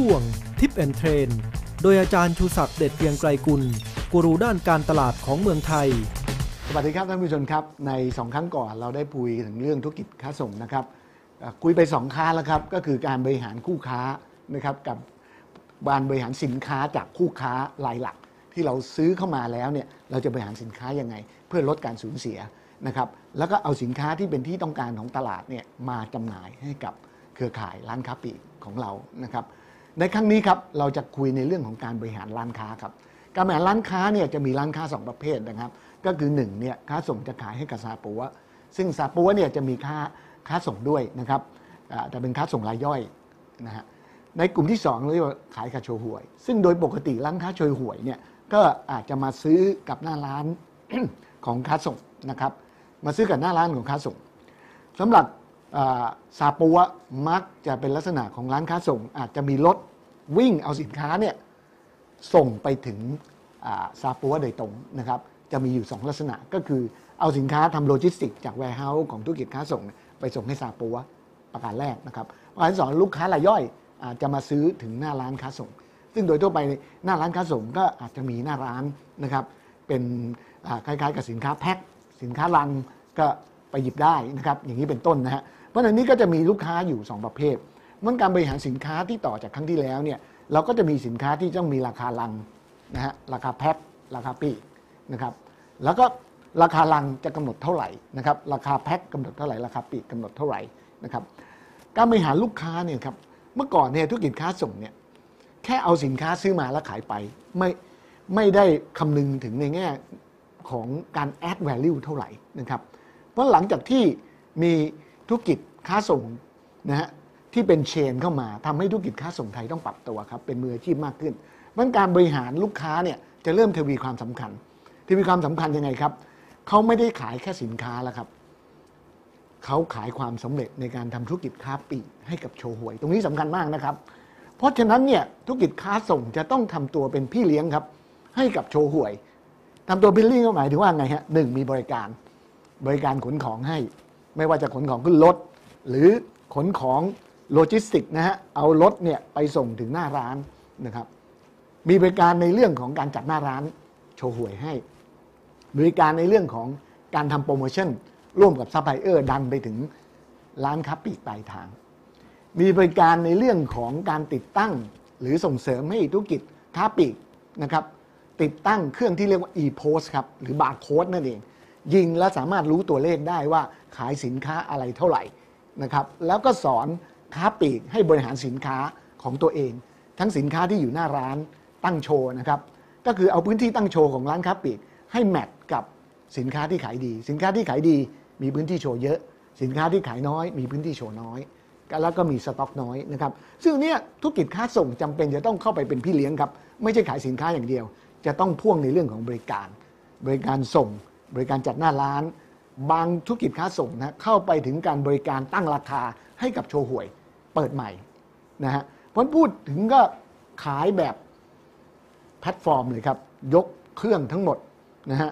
ช่วง ทิปแอนเทรนโดยอาจารย์ชูศักดิ์เด็ดเพียงไกรกุล กูรูด้านการตลาดของเมืองไทย สวัสดีครับท่านผู้ชมครับ ในสองครั้งก่อนเราได้คุยถึงเรื่องธุรกิจค้าส่งนะครับคุยไปสองค้าแล้วครับ ก็คือการบริหารคู่ค้านะครับกับการบริหารสินค้าจากคู่ค้ารายหลัก ที่เราซื้อเข้ามาแล้วเนี่ยเราจะบริหารสินค้ายังไง เพื่อลดการสูญเสียนะครับแล้วก็เอาสินค้าที่เป็นที่ต้องการของตลาดเนี่ยมาจำหน่ายให้กับเครือข่ายร้านค้าปลีกของเรานะครับ ในครั้งนี้ครับเราจะคุยในเรื่องของการบริหารร้านค้าครับ การบริหารร้านค้าเนี่ยจะมีร้านค้าสองประเภทนะครับ ก็คือหนึ่งเนี่ยค้าส่งจะขายให้กับซาปัวซึ่งซาปัวเนี่ยจะมีค้าค้าส่งด้วยนะครับแต่เป็นค้าส่งรายย่อยนะฮะในกลุ่มที่สองเรียกว่าขายกับโชห่วย ซึ่งโดยปกติร้านค้าโชห่วยเนี่ยก็อาจจะมาซื้อกับหน้าร้านของค้าส่งนะครับ มาซื้อกับหน้าร้านของค้าส่งสำหรับ ซาปัวมักจะเป็นลักษณะของร้านค้าส่ง อาจจะมีรถวิ่งเอาสินค้าเนี่ยส่งไปถึงซาปัวโดยตรงนะครับ จะมีอยู่ 2 ลักษณะก็คือเอาสินค้าทำโลจิสติกจากแวร์เฮาส์ของธุรกิจค้าส่ง ไปส่งให้ซาปัวประการแรกนะครับประการที่สองลูกค้ารายย่อยอาจจะมาซื้อถึงหน้าร้านค้าส่ง ซึ่งโดยทั่วไปหน้าร้านค้าส่งก็อาจจะมีหน้าร้านนะครับเป็นคล้ายๆ กับสินค้าแพ็คสินค้าลังก็ไปหยิบได้นะครับอย่างนี้เป็นต้นนะฮะ เพราะฉะนั้นนี้ก็จะมีลูกค้าอยู่ 2 ประเภทมันการบริหารสินค้าที่ต่อจากครั้งที่แล้วเนี่ยเราก็จะมีสินค้าที่ต้องมีราคาลังนะฮะราคาแพ็คราคาปีกนะครับแล้วก็ราคาลังจะกำหนดเท่าไหร่นะครับราคาแพ็คกำหนดเท่าไหร่ราคาปีกกำหนดเท่าไหร่นะครับการบริหารลูกค้าเนี่ยครับเมื่อก่อนเนี่ยธุรกิจค้าส่งเนี่ยแค่เอาสินค้าซื้อมาแล้วขายไปไม่ไม่ได้คำนึงถึงในแง่ของการ add value เท่าไหร่นะครับ เพราะหลังจากที่มี ธุรกิจค้าส่งนะฮะที่เป็นเชนเข้ามาทำให้ธุรกิจค้าส่งไทยต้องปรับตัวครับเป็นมืออาชีพมากขึ้นเพราะฉะนั้นการบริหารลูกค้าเนี่ยจะเริ่มทวีความสำคัญทวีความสำคัญยังไงครับเขาไม่ได้ขายแค่สินค้าแล้วครับเขาขายความสำเร็จในการทำธุรกิจค้าปลีกให้กับโชว์หวย ตรงนี้สำคัญมากนะครับ เพราะฉะนั้นเนี่ยธุรกิจค้าส่งจะต้องทำตัวเป็นพี่เลี้ยงครับ ให้กับโชว์หวยทำตัวเป็นพี่เลี้ยงก็หมายถึงว่าไงฮะหนึ่งมีบริการบริการขนของให้ ไม่ว่าจะขนของขึ้นรถหรือขนของโลจิสติกนะฮะเอารถเนี่ยไปส่งถึงหน้าร้านนะครับ มีบริการในเรื่องของการจัดหน้าร้านโชว์หวยให้ บริการในเรื่องของการทำโปรโมชั่น ร่วมกับซัพพลายเออร์ดันไปถึงร้านค้าปลีกปลายทาง มีบริการในเรื่องของการติดตั้ง หรือส่งเสริมให้ธุรกิจค้าปลีกนะครับติดตั้งเครื่องที่เรียกว่า e-post ครับหรือบาร์โค้ดนั่นเอง ยิงแล้วสามารถรู้ตัวเลขได้ว่าขายสินค้าอะไรเท่าไหร่นะครับแล้วก็สอนค้าปลีกให้บริหารสินค้าของตัวเอง ทั้งสินค้าที่อยู่หน้าร้านตั้งโชว์นะครับก็คือเอาพื้นที่ตั้งโชว์ของร้านค้าปลีกให้แมทกับสินค้าที่ขายดี สินค้าที่ขายดีมีพื้นที่โชว์เยอะ สินค้าที่ขายน้อย มีพื้นที่โชว์น้อยแล้วก็มีสต็อกน้อยนะครับซึ่งเนี่ยธุรกิจค้าส่งจำเป็นจะต้องเข้าไปเป็นพี่เลี้ยงครับไม่ใช่ขายสินค้าอย่างเดียว จะต้องพ่วงในเรื่องของบริการ บริการส่ง บริการจัดหน้าร้าน บางธุรกิจค้าส่งนะเข้าไปถึงการบริการตั้งราคาให้กับโชว์หวยเปิดใหม่นะฮะพราะพูดถึงก็ขายแบบแพลตฟอร์มเลยครับ ยกเครื่องทั้งหมดนะฮะ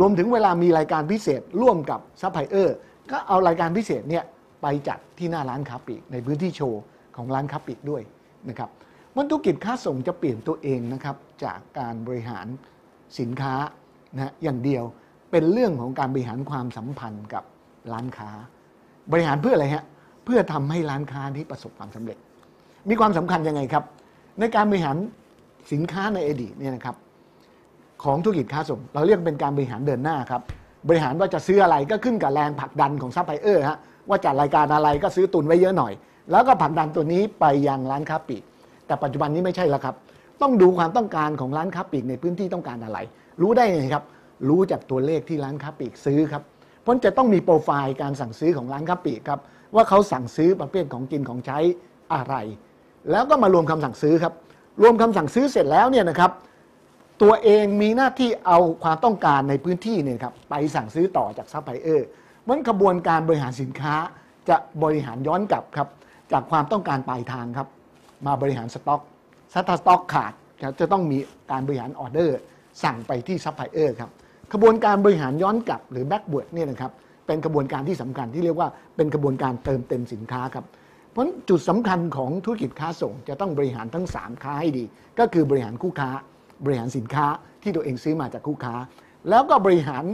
รวมถึงเวลามีรายการพิเศษร่วมกับซัพพลายเออร์ก็เอารายการพิเศษเนี่ยไปจัดที่หน้าร้านค้าปลีกในพื้นที่โชว์ของร้านค้าปลีกด้วยนะครับมันธุรกิจค้าส่งจะเปลี่ยนตัวเองนะครับจากการบริหารสินค้านะอย่างเดียว เป็นเรื่องของการบริหารความสัมพันธ์กับร้านค้า บริหารเพื่ออะไรฮะเพื่อทำให้ร้านค้าที่ประสบความสำเร็จ มีความสำคัญยังไงครับ ในการบริหารสินค้าในอดีตเนี่ยนะครับ ของธุรกิจค้าส่งเราเรียกเป็นการบริหารเดินหน้าครับบริหารว่าจะซื้ออะไรก็ขึ้นกับแรงผลักดันของซัพพลายเออร์ฮะว่าจัดรายการอะไรก็ซื้อตุนไว้เยอะหน่อย แล้วก็ผลักดันตัวนี้ไปยังร้านค้าปลีกแต่ปัจจุบันนี้ไม่ใช่แล้วครับ ต้องดูความต้องการของร้านค้าปลีกในพื้นที่ต้องการอะไร รู้ได้ไงครับ รู้จากตัวเลขที่ร้านค้าปลีกซื้อครับเพราะจะต้องมีโปรไฟล์การสั่งซื้อของร้านค้าปลีกครับว่าเขาสั่งซื้อประเภทของกินของใช้อะไร แล้วก็มารวมคำสั่งซื้อครับรวมคำสั่งซื้อเสร็จแล้วเนี่ยนะครับตัวเองมีหน้าที่เอาความต้องการในพื้นที่เนี่ยครับไปสั่งซื้อต่อจากซัพพลายเออร์มันกระบวนการบริหารสินค้าจะบริหารย้อนกลับครับจากความต้องการปลายทางครับมาบริหารสต็อกถ้าสต็อกขาดจะต้องมีการบริหารออเดอร์สั่งไปที่ซัพพลายเออร์ครับ กระบวนการบริหารย้อนกลับหรือแบ็กเวิร์ดเนี่ยนะครับเป็นกระบวนการที่สำคัญที่เรียกว่าเป็นกระบวนการเติมเต็มสินค้าครับเพราะจุดสำคัญของธุรกิจค้าส่ง จะต้องบริหารทั้ง 3 ค้าให้ดี ก็คือบริหารคู่ค้า บริหารสินค้าที่ตัวเองซื้อมาจากคู่ค้า แล้วก็บริหาร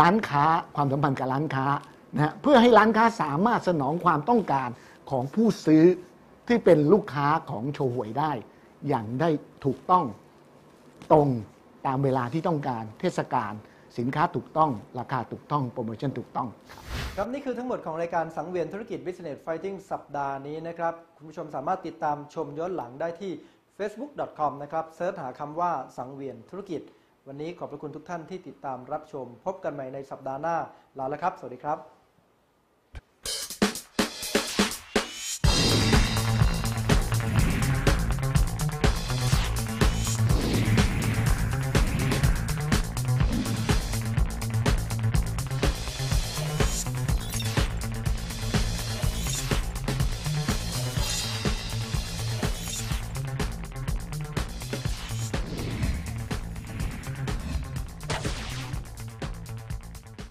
ร้านค้าความสัมพันธ์กับร้านค้านะฮะเพื่อให้ร้านค้าสามารถสนองความต้องการของผู้ซื้อที่เป็นลูกค้าของโชห่วยได้ อย่างได้ถูกต้องตรง ตามเวลาที่ต้องการเทศกาลสินค้าถูกต้อง ราคาถูกต้อง โปรโมชั่นถูกต้องครับนี่คือทั้งหมดของรายการสังเวียนธุรกิจ Business Fighting สัปดาห์นี้นะครับ คุณผู้ชมสามารถติดตามชมย้อนหลังได้ที่ facebook.com นะครับเซิร์ชหาคำว่าสังเวียนธุรกิจ วันนี้ขอบพระคุณทุกท่านที่ติดตามรับชม พบกันใหม่ในสัปดาห์หน้าลาแล้วครับ สวัสดีครับ